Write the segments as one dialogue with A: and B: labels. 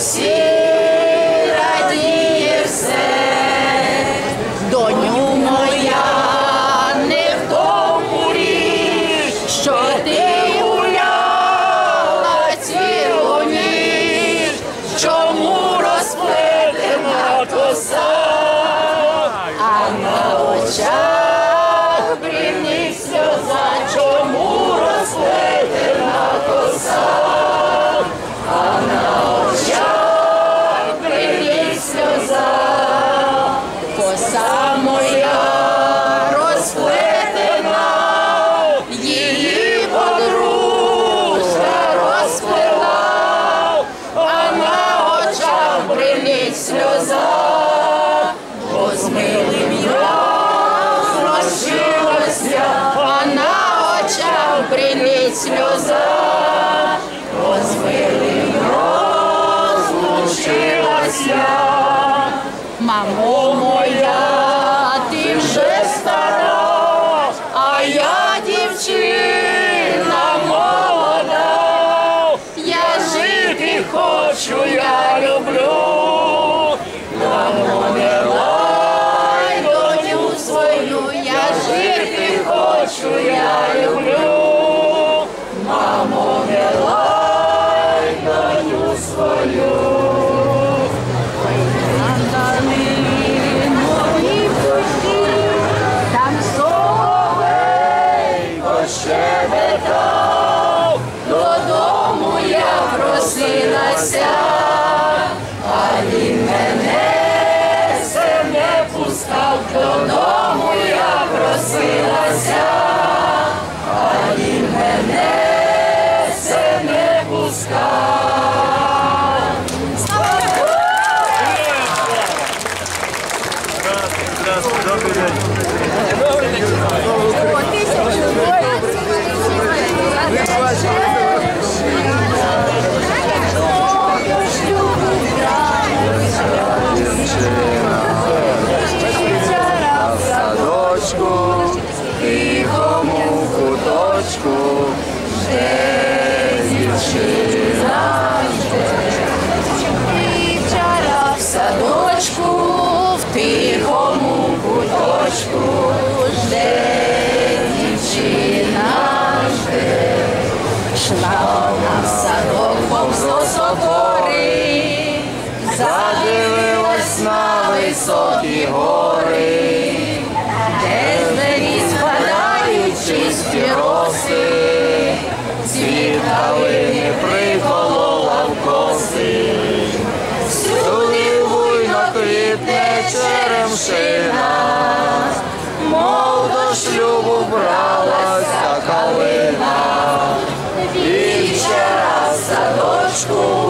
A: see. Stop. гори,
B: задивилась на високі гори,
A: де зелі спадають чисті роси,
B: світ калини приколола в коси, сюди буйно квітне черемшина, мов до шлюбу бралася калина.
A: Садочку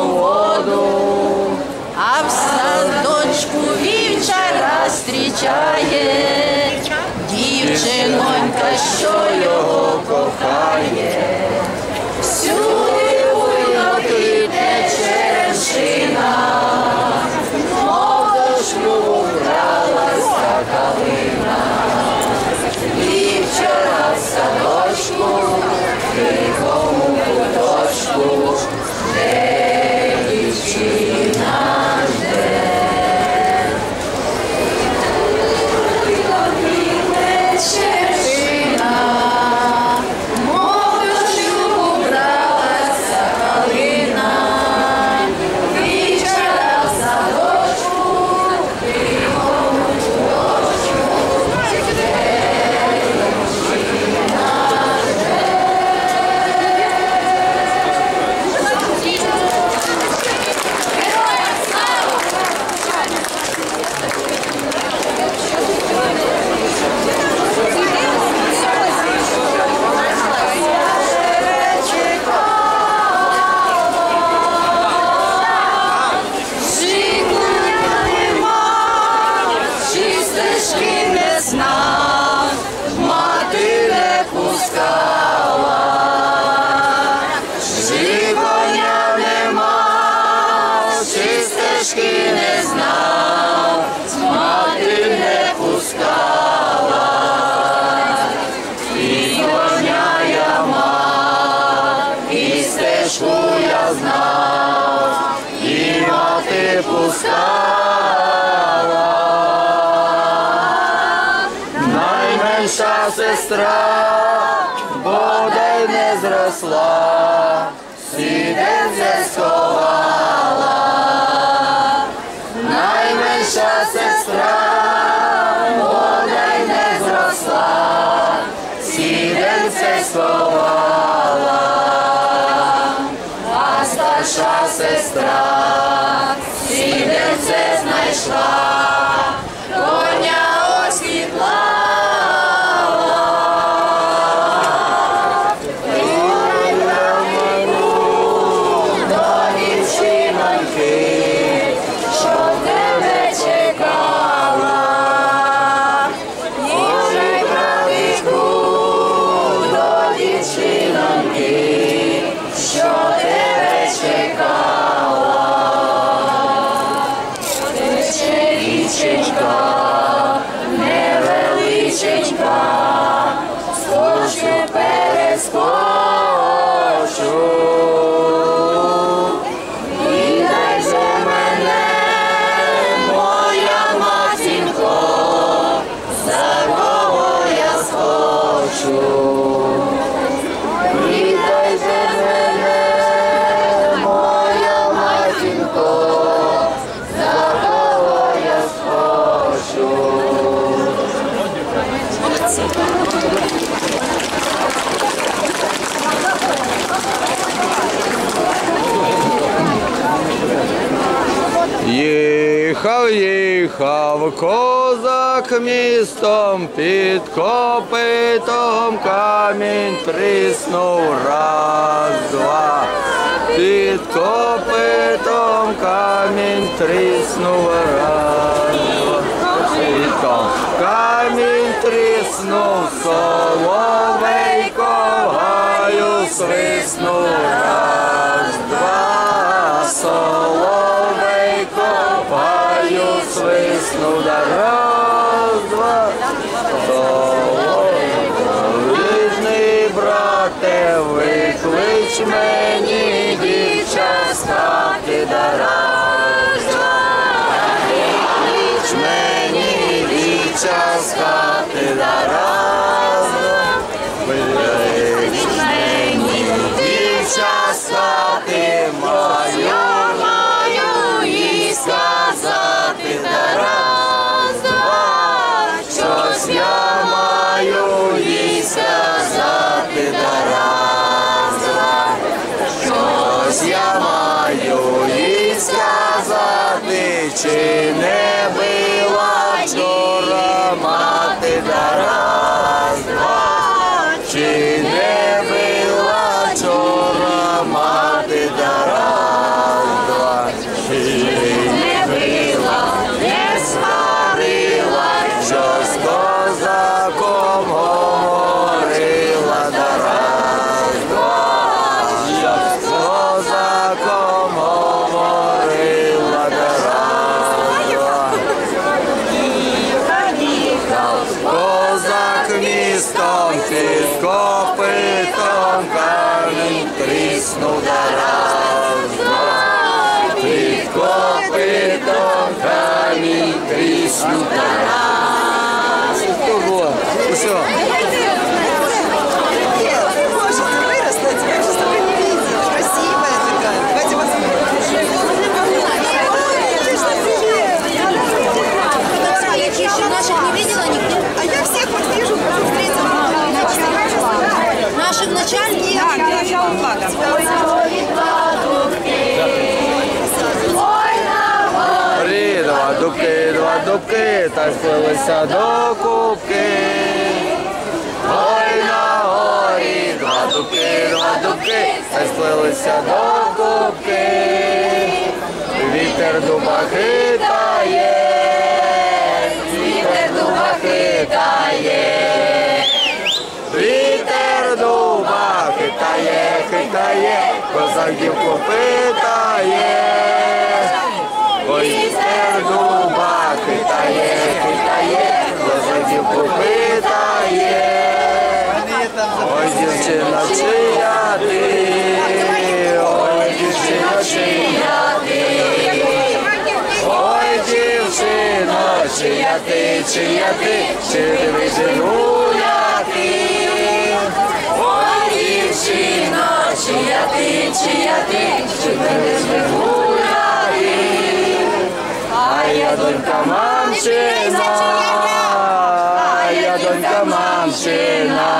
A: зустрічає, дівчинонька, що його кохає. Masła synem się
B: schowała, najmniejsza sestra, ona i nie zrosła, synem się schowała, a starsza sestra. Під копитом камінь тріснув раз, два. Світом камінь тріснув, соловейко гаю свиснув раз, два. Соловейко гаю свиснув да раз, два. Соловейний брате, виклич мені dará. Дубки, та сплилися до кубки. Ой на горі, два дубки, два дубки, та сплилися до кубки. Вітер дуба хитає, вітер дуба хитає. Вітер дуба хитає, хитає, козак дівку питає. Ой, вітер дуба хитає, хитає, козак дівку питає. Ой, дівчина, чия ти, ой, дівчина, чия ти. Ой, дівчино, чия ти, чия ти, чи ти виженуля ти? Ой, дівчино, чия ти, чия ти, чи ти виженуля ти? А я донька мамчина, а я донька мамчина,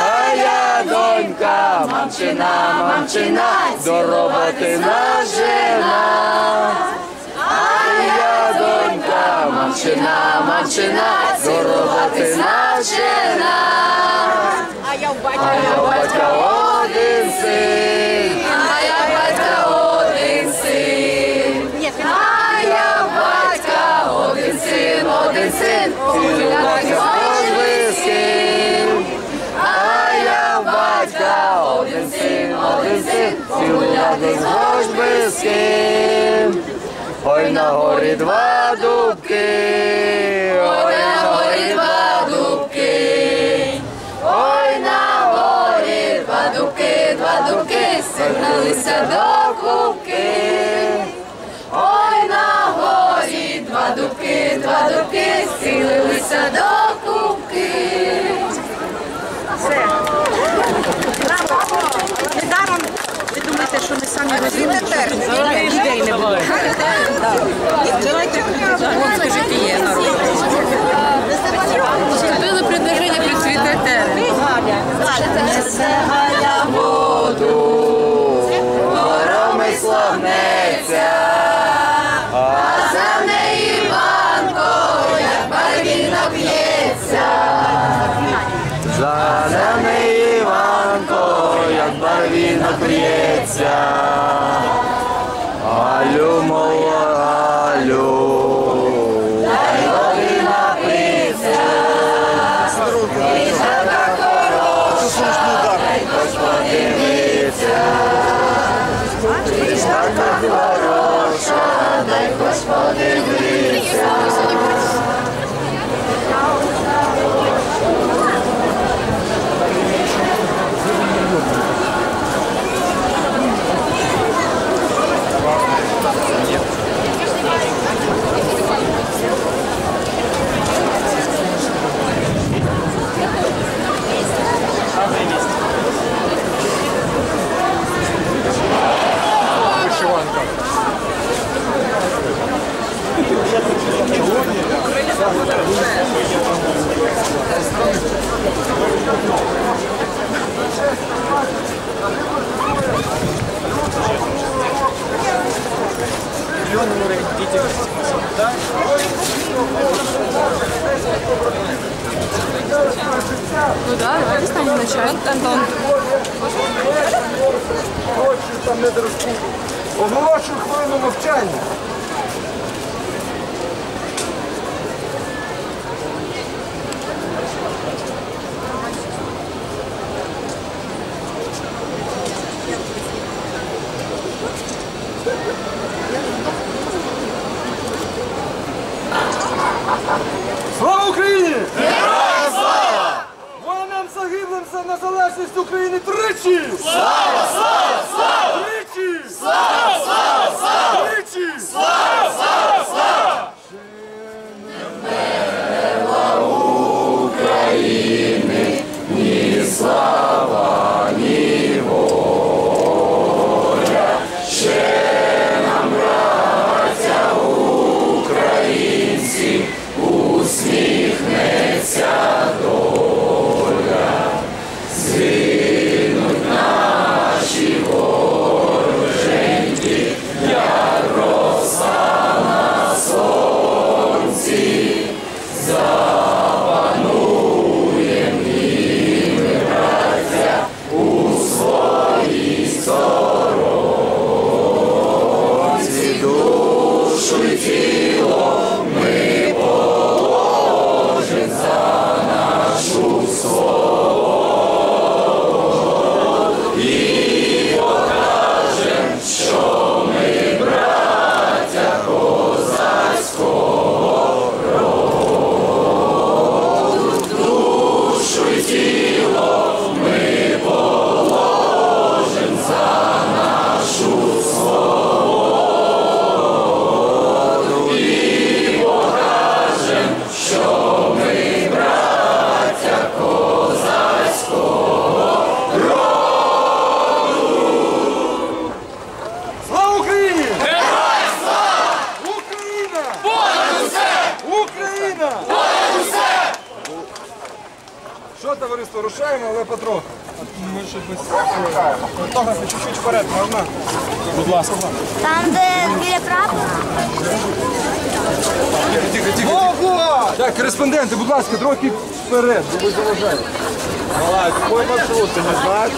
B: а я донька мамчина, мамчина, до роботи нажена. А я донька мамчина, мамчина, до роботи навчена. А я в батька один син, кожний. Ой на горі два дубки, ой на горі два дубки, ой на горі два дубки, два дубки, сигналися до кубки. Ой на горі два дубки, два дубки, схилилися до кубки.
C: Недаром ви думаєте, що ми самі розумні, що людей не було. Давайте, скажіть, є народ.
B: Там не дорожку. Оголошую хвилину мовчання. Так, кореспонденти, будь ласка, трохи вперед, бо ви заважаєте. Давай, твой маршрут, ти не знаєш?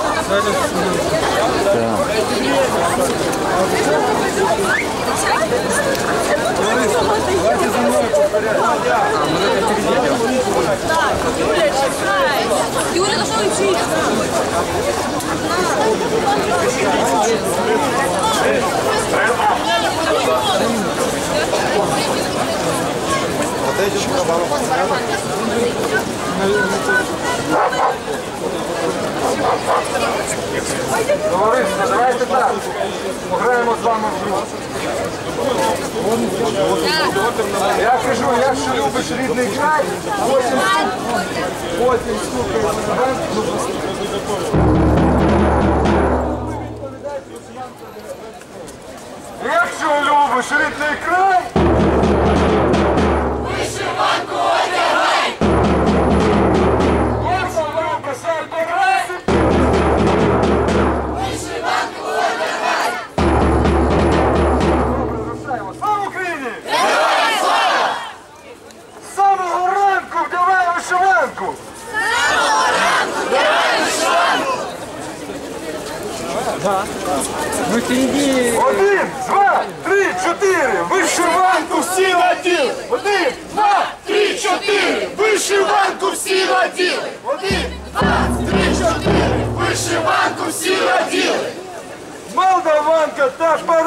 B: Давайте за мною повторяйте.
C: Юля, на що ви вчите?
B: Товариство, давайте так. Пограємо з вами в гру. Я кажу, якщо любиш рідний край, потім, потім слухаєш себе. Якщо любиш рідний край, Один, два, три, чотири! Вишиванку всі наділи! Один, два, transparência!